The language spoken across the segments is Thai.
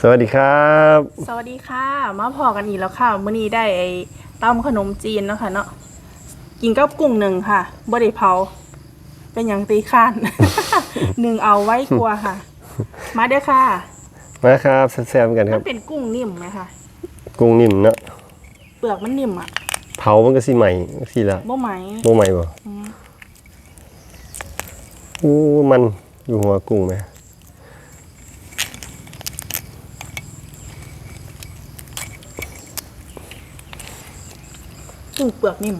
สวัสดีครับ สวัสดีค่ะ มาพอกันอีกแล้วค่ะมื้อนี้ได้ไอ้ตำขนมจีนเนาะค่ะเนาะกินกับกุ้งหนึ่งค่ะบ่ได้เผา เป็นอย่างตีข้าน หนึ่งเอาไว้กลัวค่ะ มาเด้อค่ะมาครับแซ่บๆกันคมัรับนเป็นกุ้งนิ่มไหมคะกุ้งนิ่มเนาะเปลือกมันนิ่มอะเผามันก็สิใหม่สิละบ่ไหมบ่ใหม่บ่อืมอู้มันอยู่หัวกุ้งไหม กุ้งเปลือกนิ่ม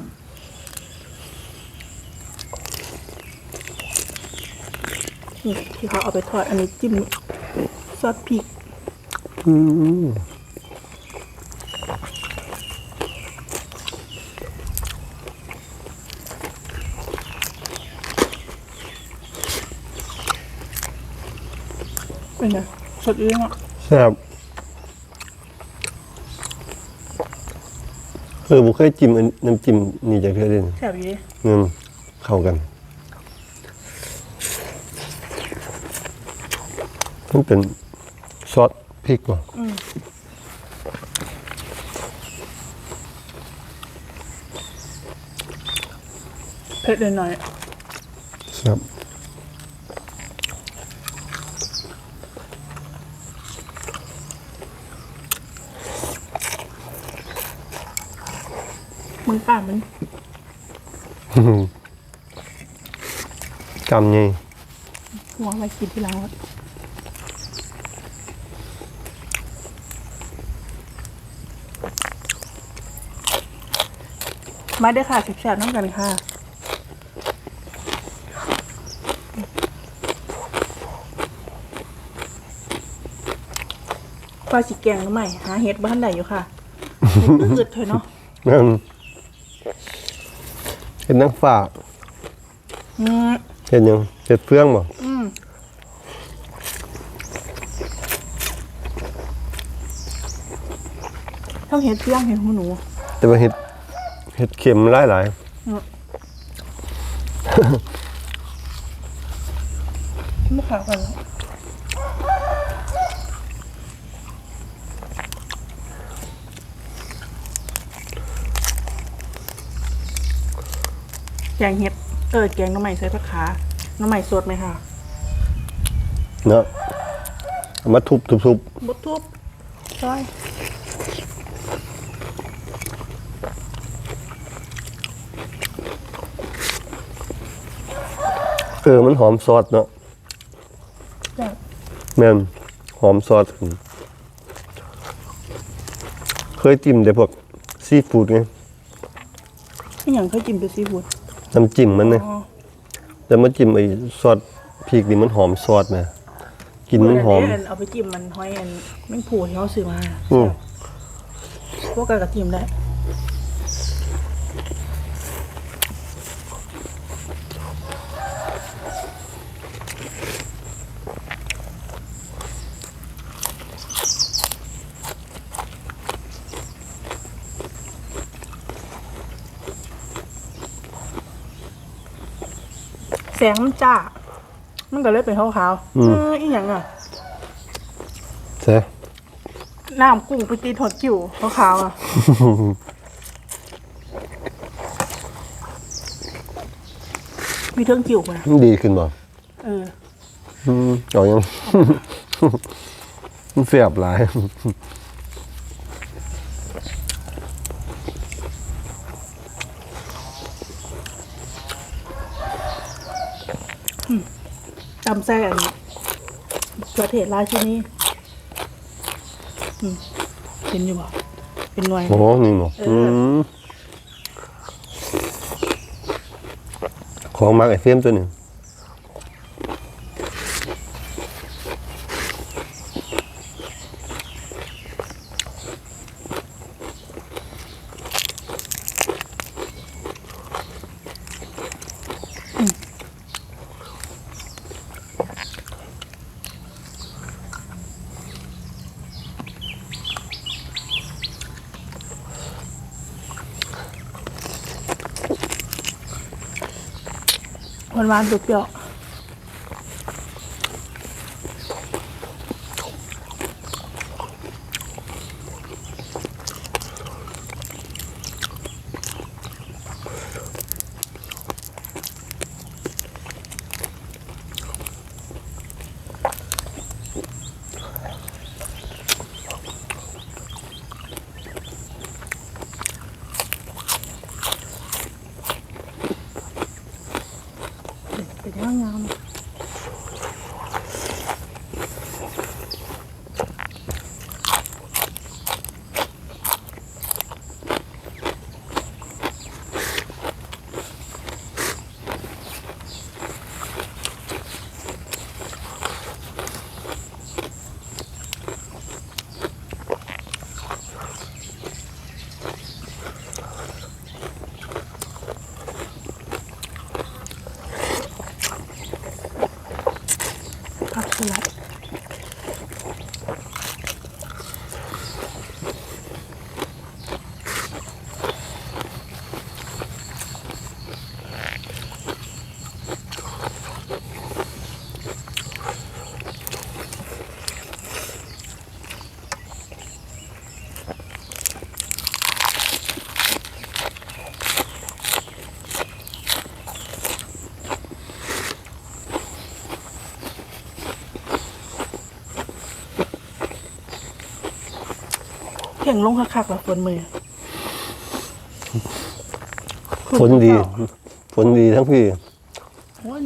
นี่ที่เขาเอาไปทอดอันนี้จิ้มซอสพริกอืมเป็นไงสดอื้งอะแซ่บ เออบ่เคยจิ้มอันน้ำจิ้มนี่จากเทื่อเด่นแซ่บอยู่ดิอืมเข้ากันมันเป็นซอสพริกบ่เผ็ดหน่อยแซ่บ มึงป้ามันกำนี่หัวไว้กินที่หลังวัดมาเด้อค่ะแซ่บๆน้ำกันค่ะปลาสิแกงหรือไม่หาเห็ดบ้านไหนอยู่ค่ะเห็ดอึดๆเถอะเนาะนั่นเห็นนางฟ้าอืมเห็นยังเห็ดเฟืองบ่อืมต้องเห็ดเพียงเห็ดหูหนู แต่ว่าเห็ดเห็ดเข็มหลายหลายไม่ขาวกันแล้ว แกงเห็ด เออ แกงหน้ำใหม่ใส่ผักขาหน้ำใหม่สดไหมคะๆเนาะเอามาทุบทุบทุบบดทุบซอยเออมันหอมซอสเนาะแบบแม่นหอมซอสขึ้นเคยจิ้มแต่พวกซีฟู้ดไงไม่อย่างเคยจิ้มเป็นซีฟู้ด น้ำจิ้มมันเนี่ยอ๋อแต่มาจิ้มไอ้ซอสพริกนี่มันหอมซอสแม่กินมันหอมเเอาไปจิ้มมันห้อยอันแม่งผูที่เขาซื้อมาอืมพวกกันกับจิ้มได้ แสงมันจ้า มันก็เลยเป็นขาวๆอืม เอออีหยังอะใช่น้ำกุ้งไปตีถอดจิ๋วขาวๆอะ มีเทิงจิ๋วป่ะมันดีขึ้นบ่เออ อืมเอายัง มันเสียบหลาย ตำแซ่อันนี้ประเทศราชินีอืมเห็นอยู่ป่ะเป็นหน่วย โอ้นี่หมอเอออื มของมักไอเฟรมตัวหนึ่ง หวานๆเปรี้ยวแข่งลงคักๆแล้วฝนมือฝนดีฝนดีทั้งพี่ โอ้ย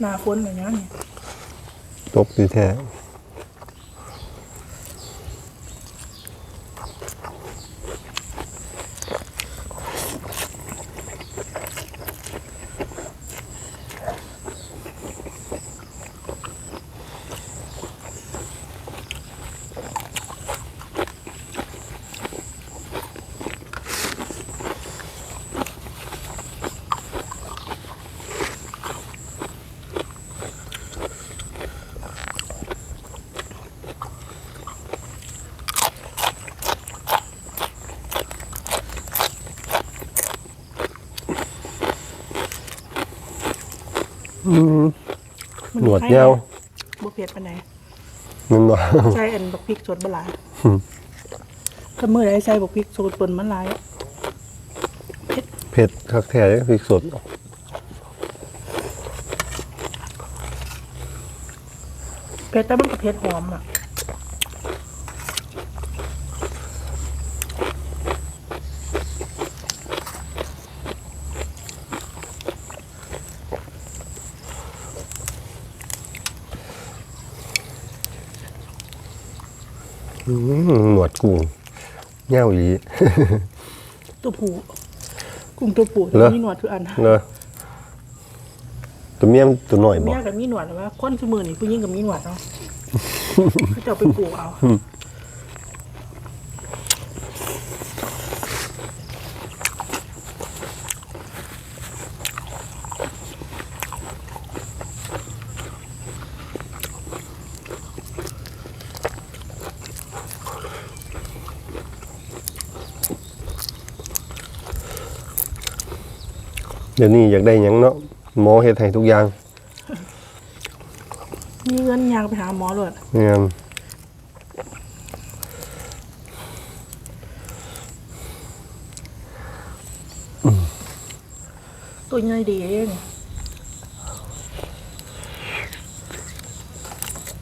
หนาฝนแบบนี้นี่ ตกดีแท้ หนวดยาวบ่เผ็ดปานใดมันบ่ใส่อันบักพริกสดบ่หลายถ้ามื้อใดใส่บักพริกสดปนมันหลายเผ็ดคักแท้เลยพริกสดเผ็ดแต่มันก็เผ็ดหอมอะ อืมหนวดกุ้งเง่าอีตัวผู้กุ้งตัวผู้เหรอ มีหนวดทุกอันเนอะตัวเมียมตัวหน่อยบ่ เมียกับมีหนวดหรือว่าคนคือมือนี่ผู้หญิงกับมีหนวดเนาะเขาจะเอาไปปลูกเอา เดี๋ยวนี้อยากได้หยังเนาะหมอเฮ็ดให้ทุกอย่างมีเงินยางไปหาหมอเลยเนี่ยตัวใหญ่ดีเอง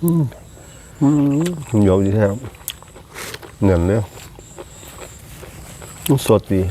อืมยอมดีแท้เหนื่อยเลยมันสดดี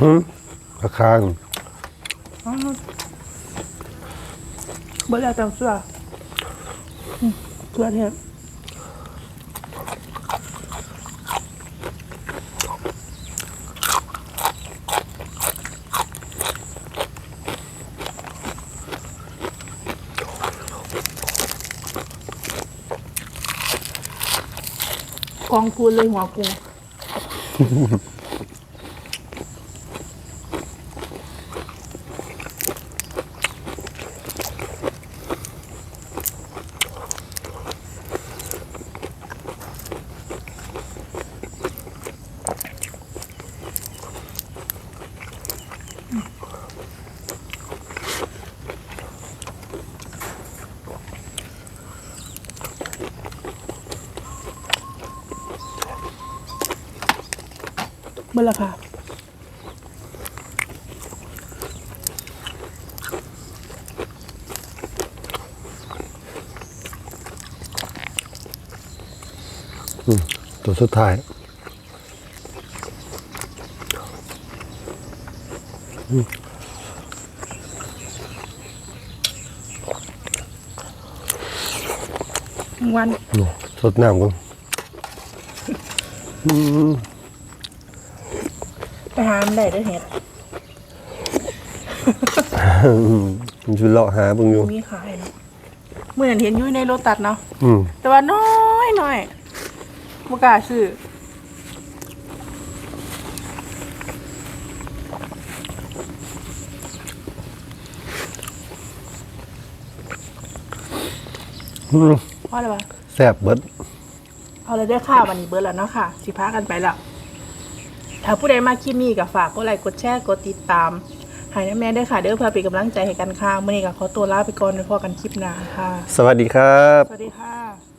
ฮึราคาอ้าวเบอร์แล้วจังเสื้อเสื้อเทพกองพูเลยหัวกู มื่อไรค่ะตัวสุดท้ายวันนี่สดน้ำกันไป หามันได้เด้วยเห็ดมันจะเลาะหาเบิ่งอยู่ มีขายเนาะเมื่อนั้นเห็นอยุ่ยในโรตัดเนาะอืมแต่ว่าน้อยหน่อยบ่กล้าซื้ออืมเพราะอะไรวะแซ่บเบิดเอาเลยได้ข้าววันนี้เบิร์ดแล้วเนาะค่ะ สิพากันไปแล้วถ้า ผู้ใดมาคลิปนี้ก็ฝากกดไลค์กดแชร์กดติดตามให้นะแม่ด้วยค่ะเด้อเพื่อเป็นกำลังใจให้กันค่ะมื่อนี้ก็ขอตัวลาไปก่อนไว้พอกันคลิปหน้าค่ะ สวัสดีครับ สวัสดีค่ะ